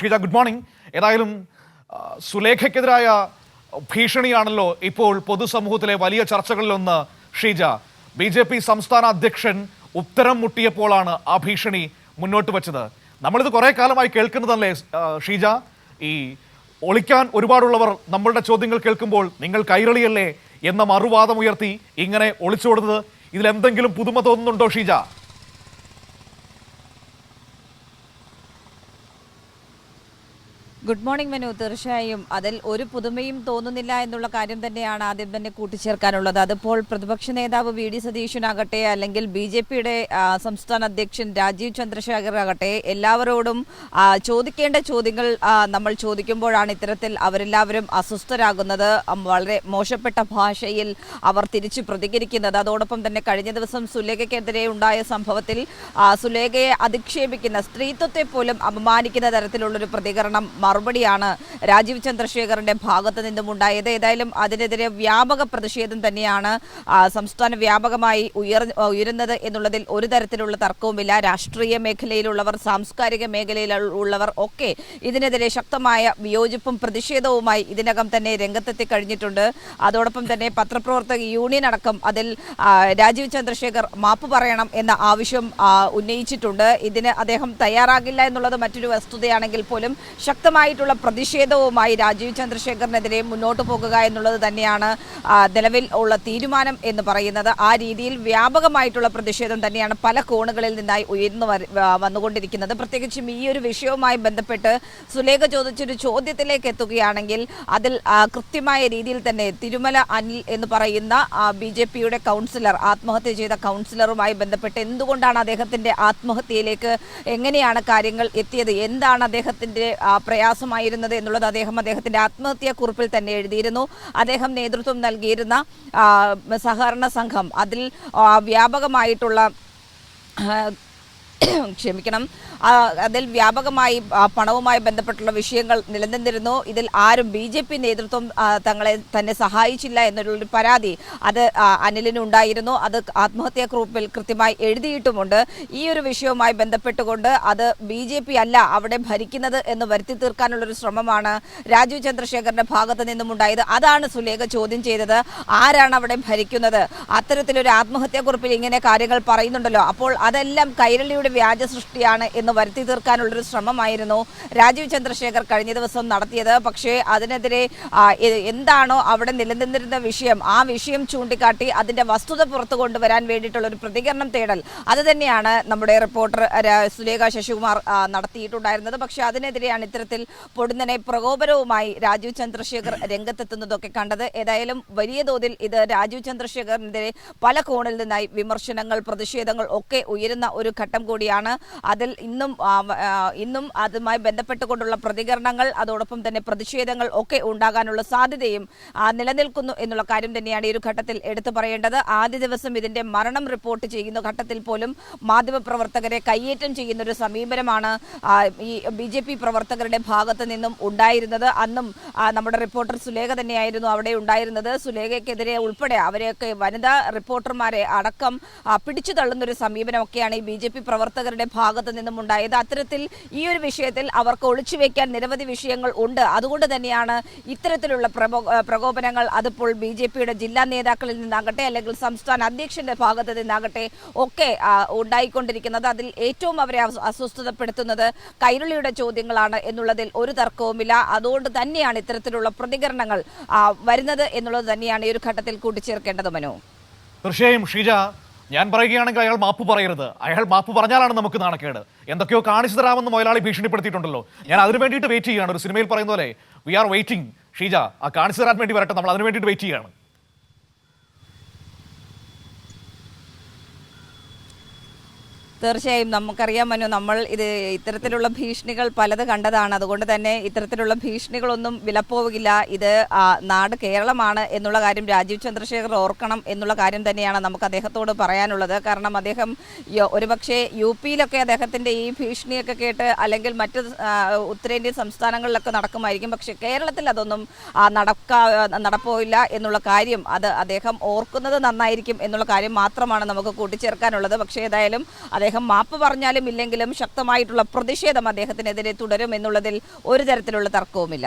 Sheeja good morning. ഏതായാലും സുലേഖയ്ക്കെതിരായ ഭീഷണിയാണല്ലോ ഇപ്പോൾ പൊതുസമൂഹത്തിലെ വലിയ ചർച്ചകളിലൊന്ന്. ഷീജ ബി ജെ പി സംസ്ഥാന അധ്യക്ഷൻ ഉത്തരം മുട്ടിയപ്പോഴാണ് ആ ഭീഷണി മുന്നോട്ട് വെച്ചത്. നമ്മളിത് കുറേ കാലമായി കേൾക്കുന്നതല്ലേ ഷീജ ഈ ഒളിക്കാൻ ഒരുപാടുള്ളവർ നമ്മളുടെ ചോദ്യങ്ങൾ കേൾക്കുമ്പോൾ നിങ്ങൾ കൈരളിയല്ലേ എന്ന മറുവാദമുയർത്തി ഇങ്ങനെ ഒളിച്ചോടുന്നത്. ഇതിലെന്തെങ്കിലും പുതുമ തോന്നുന്നുണ്ടോ ഷീജ ഗുഡ് മോർണിംഗ് മനു തീർച്ചയായും. അതിൽ ഒരു പുതുമയും തോന്നുന്നില്ല എന്നുള്ള കാര്യം തന്നെയാണ് ആദ്യം തന്നെ കൂട്ടിച്ചേർക്കാനുള്ളത്. അതിപ്പോൾ പ്രതിപക്ഷ നേതാവ് വി ഡി സതീശനാകട്ടെ അല്ലെങ്കിൽ ബി ജെ പിയുടെ സംസ്ഥാന അധ്യക്ഷൻ രാജീവ് ചന്ദ്രശേഖർ ആകട്ടെ എല്ലാവരോടും ചോദിക്കേണ്ട ചോദ്യങ്ങൾ നമ്മൾ ചോദിക്കുമ്പോഴാണ് ഇത്തരത്തിൽ അവരെല്ലാവരും അസ്വസ്ഥരാകുന്നത്. വളരെ മോശപ്പെട്ട ഭാഷയിൽ അവർ തിരിച്ചു പ്രതികരിക്കുന്നത്. അതോടൊപ്പം തന്നെ കഴിഞ്ഞ ദിവസം സുലേഖയ്ക്കെതിരെ ഉണ്ടായ സംഭവത്തിൽ സുലേഖയെ അധിക്ഷേപിക്കുന്ന സ്ത്രീത്വത്തെ പോലും അപമാനിക്കുന്ന തരത്തിലുള്ളൊരു പ്രതികരണം മറുപടിയാണ് രാജീവ് ചന്ദ്രശേഖറിന്റെ ഭാഗത്ത് നിന്നും ഉണ്ടായത് ഏതായാലും അതിനെതിരെ വ്യാപക പ്രതിഷേധം തന്നെയാണ് സംസ്ഥാനം വ്യാപകമായി ഉയർ ഉയരുന്നത് എന്നുള്ളതിൽ ഒരു തരത്തിലുള്ള തർക്കവുമില്ല. രാഷ്ട്രീയ മേഖലയിലുള്ളവർ സാംസ്കാരിക മേഖലയിലുള്ളവർ ഒക്കെ ഇതിനെതിരെ ശക്തമായ വിയോജിപ്പും പ്രതിഷേധവുമായി ഇതിനകം തന്നെ രംഗത്തെത്തി കഴിഞ്ഞിട്ടുണ്ട്. അതോടൊപ്പം തന്നെ പത്രപ്രവർത്തക യൂണിയൻ അടക്കം അതിൽ രാജീവ് ചന്ദ്രശേഖർ മാപ്പ് പറയണം എന്ന ആവശ്യം ഉന്നയിച്ചിട്ടുണ്ട്. ഇതിന് അദ്ദേഹം തയ്യാറാകില്ല എന്നുള്ളത് മറ്റൊരു വസ്തുതയാണെങ്കിൽ പോലും ശക്തമായിട്ടുള്ള പ്രതിഷേധവുമായി രാജീവ് ചന്ദ്രശേഖറിനെതിരെ മുന്നോട്ട് പോകുക എന്നുള്ളത് തന്നെയാണ് നിലവിൽ ഉള്ള തീരുമാനം എന്ന് പറയുന്നത്. ആ രീതിയിൽ വ്യാപകമായിട്ടുള്ള പ്രതിഷേധം തന്നെയാണ് പല കോണുകളിൽ നിന്നായി ഉയർന്നു വന്നുകൊണ്ടിരിക്കുന്നത്. പ്രത്യേകിച്ചും ഈ ഒരു വിഷയവുമായി ബന്ധപ്പെട്ട് സുലേഖ ചോദിച്ചൊരു ചോദ്യത്തിലേക്ക് എത്തുകയാണെങ്കിൽ അതിൽ കൃത്യമായ രീതിയിൽ തന്നെ തിരുമല അനിൽ എന്ന് പറയുന്ന ബി ജെ പിയുടെ കൗൺസിലർ ആത്മഹത്യ ചെയ്ത കൗൺസിലറുമായി ബന്ധപ്പെട്ട് എന്തുകൊണ്ടാണ് അദ്ദേഹത്തിന്റെ ആത്മഹത്യയിലേക്ക് എങ്ങനെയാണ് കാര്യങ്ങൾ എത്തിയത്? എന്താണ് അദ്ദേഹത്തിന്റെ ആ, പ്രയാസമായിരുന്നത് എന്നുള്ളത് അദ്ദേഹം അദ്ദേഹത്തിന്റെ ആത്മഹത്യാ കുറിപ്പിൽ തന്നെ എഴുതിയിരുന്നു. അദ്ദേഹം നേതൃത്വം നൽകിയിരുന്ന സഹകരണ സംഘം അതിൽ വ്യാപകമായിട്ടുള്ള ക്ഷമിക്കണം. അതിൽ വ്യാപകമായി പണവുമായി ബന്ധപ്പെട്ടുള്ള വിഷയങ്ങൾ നിലനിന്നിരുന്നു. ഇതിൽ ആരും ബി ജെ പി നേതൃത്വം തങ്ങളെ തന്നെ സഹായിച്ചില്ല എന്നുള്ളൊരു പരാതി അത് അനിലിനുണ്ടായിരുന്നു അത് ആത്മഹത്യാ ഗ്രൂപ്പിൽ കൃത്യമായി എഴുതിയിട്ടുമുണ്ട്. ഈ ഒരു വിഷയവുമായി ബന്ധപ്പെട്ടുകൊണ്ട് അത് ബി ജെ പി അല്ല അവിടെ ഭരിക്കുന്നത് എന്ന് വരുത്തി തീർക്കാനുള്ളൊരു ശ്രമമാണ് രാജീവ് ചന്ദ്രശേഖറിന്റെ ഭാഗത്ത് നിന്നും ഉണ്ടായത്. അതാണ് സുലേഖ ചോദ്യം ചെയ്തത്. ആരാണ് അവിടെ ഭരിക്കുന്നത്? അത്തരത്തിലൊരു ആത്മഹത്യാ കുറിപ്പിൽ ഇങ്ങനെ കാര്യങ്ങൾ പറയുന്നുണ്ടല്ലോ. അപ്പോൾ അതെല്ലാം കൈരളിയുടെ വ്യാജ സൃഷ്ടിയാണ് എന്ന് വരുത്തി തീർക്കാനുള്ളൊരു ശ്രമമായിരുന്നു രാജീവ് ചന്ദ്രശേഖർ കഴിഞ്ഞ ദിവസം നടത്തിയത്. പക്ഷേ അതിനെതിരെ എന്താണോ അവിടെ നിലനിന്നിരുന്ന വിഷയം ആ വിഷയം ചൂണ്ടിക്കാട്ടി അതിന്റെ വസ്തുത പുറത്തു കൊണ്ടുവരാൻ വേണ്ടിയിട്ടുള്ള ഒരു പ്രതികരണം തേടൽ അത് തന്നെയാണ് നമ്മുടെ റിപ്പോർട്ടർ സുലേഖ ശശികുമാർ നടത്തിയിട്ടുണ്ടായിരുന്നത്. പക്ഷേ അതിനെതിരെയാണ് ഇത്തരത്തിൽ പൊടുന്നനെ പ്രകോപനവുമായി രാജീവ് ചന്ദ്രശേഖർ രംഗത്തെത്തുന്നതൊക്കെ കണ്ടത്. ഏതായാലും വലിയ തോതിൽ ഇത് രാജീവ് ചന്ദ്രശേഖറിനെതിരെ പല കോണിൽ നിന്നായി വിമർശനങ്ങൾ പ്രതിഷേധങ്ങൾ ഒക്കെ ഉയരുന്ന ഒരു ഘട്ടം കൂടിയാണ്. അതിൽ ഇന്നും ഇന്നും അതുമായി ബന്ധപ്പെട്ടുകൊണ്ടുള്ള പ്രതികരണങ്ങൾ അതോടൊപ്പം തന്നെ പ്രതിഷേധങ്ങൾ ഒക്കെ ഉണ്ടാകാനുള്ള സാധ്യതയും നിലനിൽക്കുന്നു എന്നുള്ള കാര്യം തന്നെയാണ് ഈ ഒരു ഘട്ടത്തിൽ എടുത്തു പറയേണ്ടത്. ആദ്യ ദിവസം ഇതിന്റെ മരണം റിപ്പോർട്ട് ചെയ്യുന്ന ഘട്ടത്തിൽ പോലും മാധ്യമപ്രവർത്തകരെ കയ്യേറ്റം ചെയ്യുന്ന ഒരു സമീപനമാണ് ഈ ബി ജെ പി പ്രവർത്തകരുടെ ഭാഗത്ത് നിന്നും ഉണ്ടായിരുന്നത്. അന്നും നമ്മുടെ റിപ്പോർട്ടർ സുലേഖ തന്നെയായിരുന്നു അവിടെ ഉണ്ടായിരുന്നത്. സുലേഖയ്ക്കെതിരെ ഉൾപ്പെടെ അവരെയൊക്കെ വനിതാ റിപ്പോർട്ടർമാരെ അടക്കം പിടിച്ചു തള്ളുന്ന ഒരു സമീപനമൊക്കെയാണ് ഈ ബി ജെ പി പ്രവർത്തകരുടെ ഭാഗത്തു നിന്നും ഉണ്ടായത്. അത്തരത്തിൽ ഈ ഒരു വിഷയത്തിൽ അവർക്ക് ഒളിച്ചു വെക്കാൻ നിരവധി വിഷയങ്ങൾ ഉണ്ട്. അതുകൊണ്ട് തന്നെയാണ് ഇത്തരത്തിലുള്ള പ്രകോപനങ്ങൾ അതിപ്പോൾ ബി ജെ പിയുടെ ജില്ലാ നേതാക്കളിൽ നിന്നാകട്ടെ അല്ലെങ്കിൽ സംസ്ഥാന അധ്യക്ഷന്റെ ഭാഗത്ത് നിന്നാകട്ടെ ഒക്കെ ഉണ്ടായിക്കൊണ്ടിരിക്കുന്നത്. അതിൽ ഏറ്റവും അവരെ അസ്വ- അസ്വസ്ഥതപ്പെടുത്തുന്നത് കൈരളിയുടെ ചോദ്യങ്ങളാണ് എന്നുള്ളതിൽ ഒരു തർക്കവുമില്ല. അതുകൊണ്ട് തന്നെയാണ് ഇത്തരത്തിലുള്ള പ്രതികരണങ്ങൾ വരുന്നത് എന്നുള്ളത് തന്നെയാണ് ഈ ഒരു ഘട്ടത്തിൽ കൂട്ടിച്ചേർക്കേണ്ടത് മനു. തീർച്ചയായും ഷീജ ഞാൻ പറയുകയാണെങ്കിൽ അയാൾ മാപ്പ് പറയരുത്. അയാൾ മാപ്പ് പറഞ്ഞാലാണ് നമുക്ക് നാണക്കേട്. എന്തൊക്കെയോ കാണിച്ചു തരാമെന്ന് മുതലാളി ഭീഷണിപ്പെടുത്തിയിട്ടുണ്ടല്ലോ. ഞാൻ അതിന് വേണ്ടിയിട്ട് വെയിറ്റ് ചെയ്യുകയാണ്. ഒരു സിനിമയിൽ പറയുന്ന പോലെ വി ആർ വെയിറ്റിംഗ് ഷീജ ആ കാണിച്ചു തരാൻ വേണ്ടി വരട്ടെ. നമ്മൾ അതിന് വേണ്ടിയിട്ട് വെയിറ്റ് ചെയ്യുകയാണ്. തീർച്ചയായും നമുക്കറിയാം മനു നമ്മൾ ഇത് ഇത്തരത്തിലുള്ള ഭീഷണികൾ പലത് കണ്ടതാണ്. അതുകൊണ്ട് തന്നെ ഇത്തരത്തിലുള്ള ഭീഷണികളൊന്നും വിലപ്പോവില്ല. ഇത് നാട് കേരളമാണ് എന്നുള്ള കാര്യം രാജീവ് ചന്ദ്രശേഖർ ഓർക്കണം എന്നുള്ള കാര്യം തന്നെയാണ് നമുക്ക് അദ്ദേഹത്തോട് പറയാനുള്ളത്. കാരണം അദ്ദേഹം ഒരുപക്ഷെ യു പിയിലൊക്കെ അദ്ദേഹത്തിന്റെ ഈ ഭീഷണിയൊക്കെ കേട്ട് അല്ലെങ്കിൽ മറ്റ് ഉത്തരേന്ത്യൻ സംസ്ഥാനങ്ങളിലൊക്കെ നടക്കുമായിരിക്കും. പക്ഷെ കേരളത്തിൽ അതൊന്നും നടക്കാ നടപ്പോയില്ല എന്നുള്ള കാര്യം അത് അദ്ദേഹം ഓർക്കുന്നത് നന്നായിരിക്കും എന്നുള്ള കാര്യം മാത്രമാണ് നമുക്ക് കൂട്ടിച്ചേർക്കാനുള്ളത്. പക്ഷേ ഏതായാലും അദ്ദേഹം അദ്ദേഹം മാപ്പ് പറഞ്ഞാലും ഇല്ലെങ്കിലും ശക്തമായിട്ടുള്ള പ്രതിഷേധം അദ്ദേഹത്തിനെതിരെ തുടരും എന്നുള്ളതിൽ ഒരു തരത്തിലുള്ള തർക്കവുമില്ല.